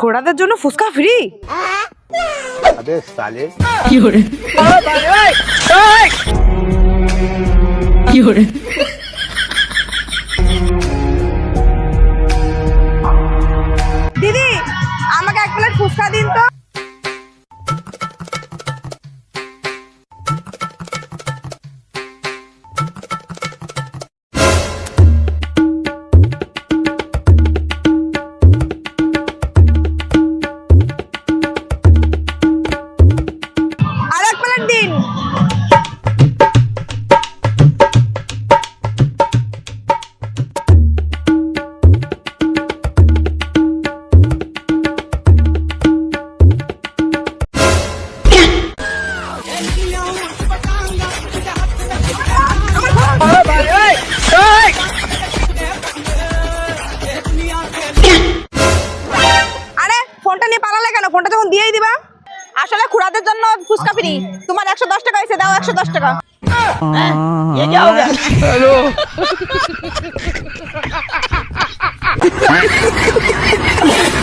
খোড়াদের জন্য ফুচকা ফ্রি দিদি আমাকে এক প্লেট ফুচকা দিন তো। দিন। ফোনটা নিয়ে পালালে কেন? ফোনটা যখন দিয়েই দিবা। আসলে খুড়াদের জন্য ফুচকা ফ্রি তোমার একশো দশ টাকা হয়েছে দাও একশো দশ টাকা।